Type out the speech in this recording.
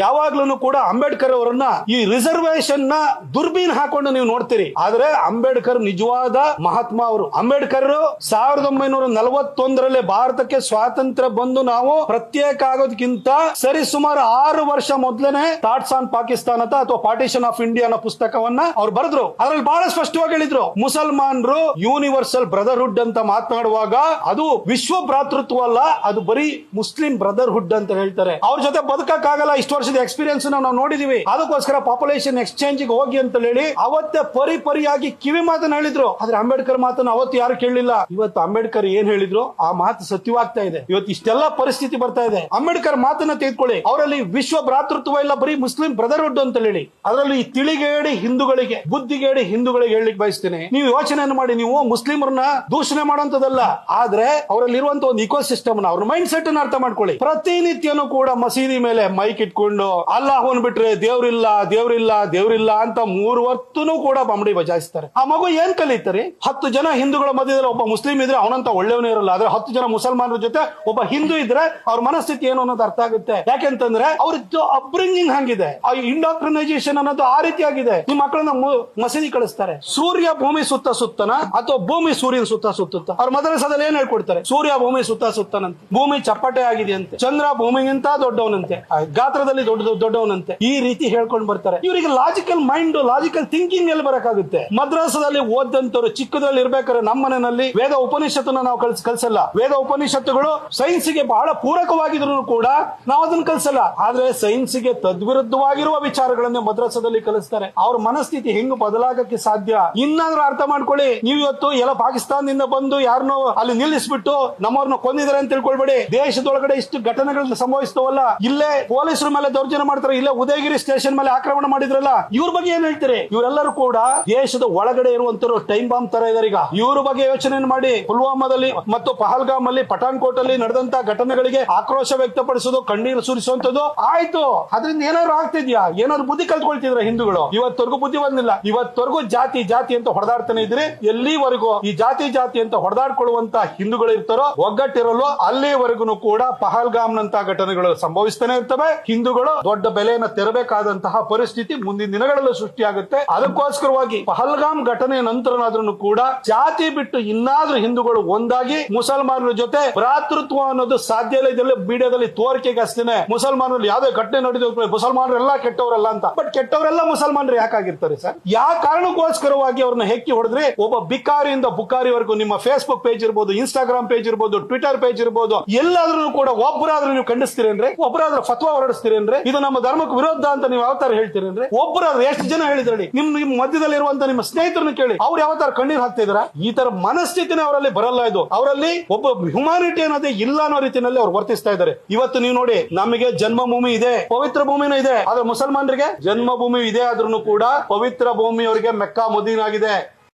ಯಾವಾಗ್ಲೂ ಕೂಡ ಅಂಬೇಡ್ಕರ್ ಅವರನ್ನ ಈ ರಿಸರ್ವೇಶನ್ನ ದುರ್ಬೀನ್ ಹಾಕೊಂಡು ನೀವು ನೋಡ್ತೀರಿ. ಆದ್ರೆ ಅಂಬೇಡ್ಕರ್ ನಿಜವಾದ ಮಹಾತ್ಮ ಅವರು. ಅಂಬೇಡ್ಕರ್ ಸಾವಿರದ ಒಂಬೈನೂರ ನಲವತ್ತೊಂದರಲ್ಲಿ ಭಾರತಕ್ಕೆ ಸ್ವಾತಂತ್ರ್ಯ ಬಂದು ನಾವು ಪ್ರತ್ಯೇಕ ಆಗೋದಕ್ಕಿಂತ ಸರಿ ಸುಮಾರು ಆರು ವರ್ಷ ಮೊದಲನೇ ಥಾಟ್ಸ್ ಆನ್ ಪಾಕಿಸ್ತಾನ ಅಂತ ಅಥವಾ ಪಾರ್ಟಿಷನ್ ಆಫ್ ಇಂಡಿಯಾ ಅನ್ನೋ ಪುಸ್ತಕವನ್ನ ಅವ್ರು ಬರೆದ್ರು. ಅದ್ರಲ್ಲಿ ಬಹಳ ಸ್ಪಷ್ಟವಾಗಿ ಹೇಳಿದ್ರು. ಮುಸಲ್ಮಾನರು ಯೂನಿವರ್ಸಲ್ ಬ್ರದರ್ಹುಡ್ ಅಂತ ಮಾತನಾಡುವಾಗ ಅದು ವಿಶ್ವ ಭ್ರಾತೃತ್ವ ಅಲ್ಲ, ಅದು ಬರೀ ಮುಸ್ಲಿಂ ಬ್ರದರ್ಹುಡ್ ಅಂತ ಹೇಳ್ತಾರೆ. ಅವ್ರ ಜೊತೆ ಬದುಕಕ್ಕಾಗಲ್ಲ, ಇಷ್ಟು ವರ್ಷದ ಎಕ್ಸ್ಪೀರಿಯನ್ಸ್ ನಾವು ನೋಡಿದೀವಿ. ಅದಕ್ಕೋಸ್ಕರ ಪಾಪ್ಯುಲೇಷನ್ ಎಕ್ಸ್ಚೇಂಜ್ ಹೋಗಿ ಅಂತ ಹೇಳಿ ಅವತ್ತೇ ಪರಿ ಪರಿಯಾಗಿ ಕಿವಿ ಮಾತನ್ನ ಹೇಳಿದ್ರು. ಆದ್ರೆ ಅಂಬೇಡ್ಕರ್ ಮಾತನ್ನ ಅವತ್ತು ಯಾರು ಕೇಳಲಿಲ್ಲ. ಇವತ್ತು ಅಂಬೇಡ್ಕರ್ ಏನ್ ಹೇಳಿದ್ರು? ಆ ಮಾತು ಸತ್ಯವಾಗ್ತಾ ಇದೆ. ಇವತ್ತು ಇಷ್ಟೆಲ್ಲ ಪರಿಸ್ಥಿತಿ ಬರ್ತಾ ಇದೆ. ಅಂಬೇಡ್ಕರ್ ಮಾತನ್ನ ತೆಗೆದುಕೊಳ್ಳಿ. ಅವರಲ್ಲಿ ವಿಶ್ವ ಭ್ರಾತೃತ್ವ ಇಲ್ಲ ಬರೀ ಮುಸ್ಲಿಂ ಬ್ರದರ್ಹುಡ್ ಅಂತ ಹೇಳಿ. ಅದರಲ್ಲಿ ತಿಳಿಗೇಡಿ ಹಿಂದೂಗಳಿಗೆ, ಬುದ್ಧಿಗೇಡಿ ಹಿಂದೂಗಳಿಗೆ ಹೇಳಲಿಕ್ಕೆ ಬಯಸ್ತೇನೆ. ನೀವು ಯೋಚನೆಯನ್ನು ಮಾಡಿ. ನೀವು ಮುಸ್ಲಿಮರನ್ನ ದೂಷಣೆ ಮಾಡುವಂತದಲ್ಲ ಆದ್ರೆ ಅವರಲ್ಲಿ ಇರುವಂತ ಒಂದು ಇಕೋ ಸಿಸ್ಟಮ್ ಅವ್ರ ಮೈಂಡ್ ಸೆಟ್ ಅನ್ನ ಅರ್ಥ ಮಾಡ್ಕೊಳ್ಳಿ. ಪ್ರತಿನಿತ್ಯನೂ ಕೂಡ ಮಸೀದಿ ಮೇಲೆ ಮೈಕ್ ಇಟ್ಕೊಂಡು ಅಲ್ಲಾಹನ್ ಬಿಟ್ರೆ ದೇವ್ರಿಲ್ಲ ದೇವ್ರಿಲ್ಲ ದೇವ್ರಿಲ್ಲ ಅಂತ ಮೂರು ಹೊತ್ತುನು ಕೂಡ ಬಂಬಡಿ ಬಜಾಯಿಸ್ತಾರೆ. ಆ ಮಗು ಏನ್ ಕಲಿತಾರೆ ಹತ್ತು ಜನ ಹಿಂದೂಗಳ ಮಧ್ಯದಲ್ಲಿ ಒಬ್ಬ ಮುಸ್ಲಿಂ ಇದ್ರೆ ಅವನಂತ ಒಳ್ಳೆಯವನೇ ಇರಲ್ಲ. ಆದ್ರೆ ಹತ್ತು ಜನ ಮುಸಲ್ಮಾನರ ಜೊತೆ ಒಬ್ಬ ಹಿಂದೂ ಇದ್ರೆ ಅವ್ರ ಮನಸ್ಥಿತಿ ಏನು ಅನ್ನೋದು ಅರ್ಥ ಆಗುತ್ತೆ. ಯಾಕೆಂತಂದ್ರೆ ಅವ್ರದ್ದು ಅಪ್ಬ್ರಿಂಗಿಂಗ್ ಹಂಗಿದೆ. ಆ ಇಂಡಾಕ್ರಿನೈಸೇಷನ್ ಅನ್ನೋದು ಆ ರೀತಿಯಾಗಿದೆ ನಿಮ್ಮ ಮಕ್ಕಳನ್ನ ಮಸೀದಿ ಕಳಿಸ್ತಾರೆ. ಸೂರ್ಯ ಭೂಮಿ ಸುತ್ತ ಸುತ್ತನ ಅಥವಾ ಭೂಮಿ ಸೂರ್ಯನ ಸುತ್ತ ಸುತ್ತ ಅವ್ರ ಮದರಸದಲ್ಲಿ ಏನ್ ಹೇಳ್ಕೊಡ್ತಾರೆ? ಸೂರ್ಯ ಭೂಮಿ ಸುತ್ತ ಸುತ್ತನಂತೆ. ಭೂಮಿ ಚಪ್ಪಟೆ ಆಗಿದೆ ಅಂತೆ. ಚಂದ್ರ ಭೂಮಿಗಿಂತ ದೊಡ್ಡವನಂತೆ. ಗಾತ್ರದಲ್ಲಿ ದೊಡ್ಡ ದೊಡ್ಡವನಂತೆ. ಈ ರೀತಿ ಹೇಳ್ಕೊಂಡು ಬರ್ತಾರೆ. ಇವರಿಗೆ ಲಾಜಿಕಲ್ ಮೈಂಡ್ ಲಾಜಿಕಲ್ ಥಿಂಕಿಂಗ್ ಎಲ್ಲಿ ಬರಕಾಗುತ್ತೆ ಮದ್ರಾಸದಲ್ಲಿ ಓದಂತವ್ರು ಚಿಕ್ಕದ್ರಲ್ಲಿ ಇರ್ಬೇಕಾದ್ರೆ ನಮ್ಮ ಮನೆಯಲ್ಲಿ ವೇದ ಉಪನಿಷತ್ತನ್ನ ನಾವು ಕಲ್ಸ್, ಕಲ್ಸಲ್ಲ. ವೇದ ಉಪನಿಷತ್ತುಗಳು ಸೈನ್ಸ್ಗೆ ಬಹಳ ಪೂರಕವಾಗಿದ್ರು ಕೂಡ ನಾವು ಅದನ್ನ ಕಲ್ಸಲ್ಲ. ಆದ್ರೆ ಸೈನ್ಸ್ಗೆ ತದ್ವಿರುದ್ಧವಾಗಿರುವ ವಿಚಾರಗಳನ್ನ ಮದ್ರಾಸದಲ್ಲಿ ಕಲಿಸ್ತಾರೆ. ಅವ್ರ ಮನಸ್ಥಿತಿ ಹೆಂಗ್ ಬದಲಾಗಕ್ಕೆ ಸಾಧ್ಯ? ಇನ್ನಾದ್ರೂ ಅರ್ಥ ಮಾಡ್ಕೊಳ್ಳಿ. ನೀವು ಇವತ್ತು ಎಲ್ಲ ಪಾಕಿಸ್ತಾನದಿಂದ ಬಂದು ಯಾರನ್ನೋ ಅಲ್ಲಿ ನಿಲ್ಲಿಸ್ಬಿಟ್ಟು ನಮ್ಮವ್ರನ್ನ ಕೊಂದಿದ್ದಾರೆ ಅಂತ ತಿಳ್ಕೊಳ್ಬೇಡಿ. ದೇಶದೊಳಗಡೆ ಇಷ್ಟು ಘಟನೆಗಳನ್ನ ಸಂಭವಿಸ್ತವಲ್ಲ? ಇಲ್ಲೇ ಪೊಲೀಸರ ಮೇಲೆ ದೌರ್ಜನ್ಯ ಮಾಡ್ತಾರೆ. ಇಲ್ಲ ಉದಯಗಿರಿ ಸ್ಟೇಷನ್ ಮೇಲೆ ಆಕ್ರಮಣ ಮಾಡಿದ್ರಲ್ಲ, ಇವ್ರ ಬಗ್ಗೆ ಏನ್ ಹೇಳ್ತೀರಿ? ಇವರೆಲ್ಲರೂ ಕೂಡ ದೇಶದ ಒಳಗಡೆ ಇರುವಂತರು ಟೈಮ್ ಬಾಂಬ್ ತರ ಇದಾರೆ ಈಗ. ಇವ್ರ ಬಗ್ಗೆ ಯೋಚನೆ ಮಾಡಿ ಪುಲ್ವಾಮಾದಲ್ಲಿ ಮತ್ತು ಪಹಲ್ಗಾಮ್ ಅಲ್ಲಿ ಪಠಾಣ್ಕೋಟ್ ಅಲ್ಲಿ ನಡೆದಂತ ಘಟನೆಗಳಿಗೆ ಆಕ್ರೋಶ ವ್ಯಕ್ತಪಡಿಸೋದು, ಕಣ್ಣೀರು ಸುರಿಸುವಂತದ್ದು ಆಯ್ತು. ಅದರಿಂದ ಏನಾದ್ರು ಆಗ್ತಿದ್ಯಾ? ಏನಾದ್ರು ಬುದ್ಧಿ ಕಲ್ತ್ಕೊಳ್ತಿದ್ರ ಹಿಂದೂಗಳು? ಇವತ್ತವರೆಗೂ ಬುದ್ಧಿ ಬಂದಿಲ್ಲ. ಇವತ್ತವರೆಗೂ ಜಾತಿ ಜಾತಿ ಅಂತ ಹೊಡೆದಾಡ್ತಾನೆ ಇದ್ರಿ. ಎಲ್ಲಿವರೆಗೂ ಈ ಜಾತಿ ಜಾತಿ ಅಂತ ಹೊಡೆದಾಡ್ಕೊಳ್ಳುವಂತ ಹಿಂದೂಗಳು ಇರ್ತಾರೋ ಒಗ್ಗಟ್ಟಿರಲು ಅಲ್ಲಿವರೆಗೂ ಕೂಡ ಪಹಲ್ಗಾಮ್ ನಂತಹ ಘಟನೆಗಳು ಸಂಭವಿಸ್ತಾನೆ ಇರ್ತವೆ. ಹಿಂದೂಗಳು ದೊಡ್ಡ ಬೆಲೆಯನ್ನ ತೆರಬೇಕಾದಂತಹ ಪರಿಸ್ಥಿತಿ ಮುಂದಿನ ದಿನಗಳಲ್ಲೂ ಸೃಷ್ಟಿಯಾಗುತ್ತೆ. ಅದಕ್ಕೋಸ್ಕರವಾಗಿ ಪಹಲ್ಗಾಮ್ ಘಟನೆ ನಂತರನಾದ್ರೂ ಕೂಡ ಜಾತಿ ಬಿಟ್ಟು ಇನ್ನಾದ್ರೂ ಹಿಂದೂಗಳು ಒಂದಾಗಿ ಮುಸಲ್ಮಾನರ ಜೊತೆ ಭ್ರಾತೃತ್ವ ಅನ್ನೋದು ಸಾಧ್ಯ ಇಲ್ಲ. ಮೀಡಿಯಾದಲ್ಲಿ ತೋರಿಕೆಗೆ ಅಷ್ಟೇನೆ. ಮುಸಲ್ಮಾನರಲ್ಲಿ ಯಾವುದೇ ಘಟನೆ ನಡೆದ ಮುಸಲ್ಮಾನರೆಲ್ಲ ಕೆಟ್ಟವರಲ್ಲ ಅಂತ. ಬಟ್ ಕೆಟ್ಟವರೆಲ್ಲ ಮುಸಲ್ಮಾನರು ಯಾಕಾಗಿರ್ತಾರೆ ಸರ್? ಯಾವ ಕಾರಣಕ್ಕೋಸ್ಕರವಾಗಿ ಅವ್ರನ್ನ ಹೆಕ್ಕಿ ಹೊಡೆದ್ರೆ ಒಬ್ಬ ಬಿಕಾರಿಯಿಂದ ಬುಕಾರಿವರೆಗೂ ನಿಮ್ಮ ಫೇಸ್ಬುಕ್ ಪೇಜ್ ಇರ್ಬೋದು ಇನ್ಸ್ಟಾಗ್ರಾಮ್ ಪೇಜ್ ಇರ್ಬೋದು ಟ್ವಿಟರ್ ಪೇಜ್ ಇರ್ಬೋದು ಎಲ್ಲಾದ್ರೂ ಕೂಡ ಒಬ್ಬರಾದ್ರೂ ನೀವು ಖಂಡಿಸ್ತೀರೇನ್ರಿ? ಒಬ್ಬರಾದ್ರೂ ಫತ್ವಾ ಹೊರಡಿಸ್ತೀರೇನ್ರಿ? ಇದು ನಮ್ಮ ಧರ್ಮಕ್ಕೆ ವಿರೋಧ ಅಂತ ನೀವು ಯಾವ ತರ ಅಂದ್ರೆ ಒಬ್ಬರ ಎಷ್ಟು ಜನ ಹೇಳಿದ್ರಿ ನಿಮ್ ನಿಮ್ ಮಧ್ಯದಲ್ಲಿ ಇರುವಂತ ನಿಮ್ಮ ಸ್ನೇಹಿತರನ್ನ ಕೇಳಿ. ಅವ್ರು ಯಾವ ತರ ಕಣ್ಣೀರ್ ಹಾಕ್ತಿದ್ರ? ಈ ತರ ಮನಸ್ಥಿತಿನೇ ಅವರಲ್ಲಿ ಬರಲ್ಲ ಇದು. ಅವರಲ್ಲಿ ಒಬ್ಬ ಹ್ಯುಮಾನಿಟಿ ಅನ್ನೋದೇ ಇಲ್ಲ ಅನ್ನೋ ರೀತಿಯಲ್ಲಿ ಅವ್ರು ವರ್ತಿಸ್ತಾ ಇದ್ದಾರೆ. ಇವತ್ತು ನೀವು ನೋಡಿ, ನಮಗೆ ಜನ್ಮಭೂಮಿ ಇದೆ, ಪವಿತ್ರ ಭೂಮಿನೂ ಇದೆ. ಆದ್ರೆ ಮುಸಲ್ಮಾನರಿಗೆ ಜನ್ಮಭೂಮಿ ಇದೆ ಆದ್ರೂ ಕೂಡ ಪವಿತ್ರ ಭೂಮಿ ಅವರಿಗೆ ಮೆಕ್ಕಾ ಮುದೀನ್ ಆಗಿದೆ.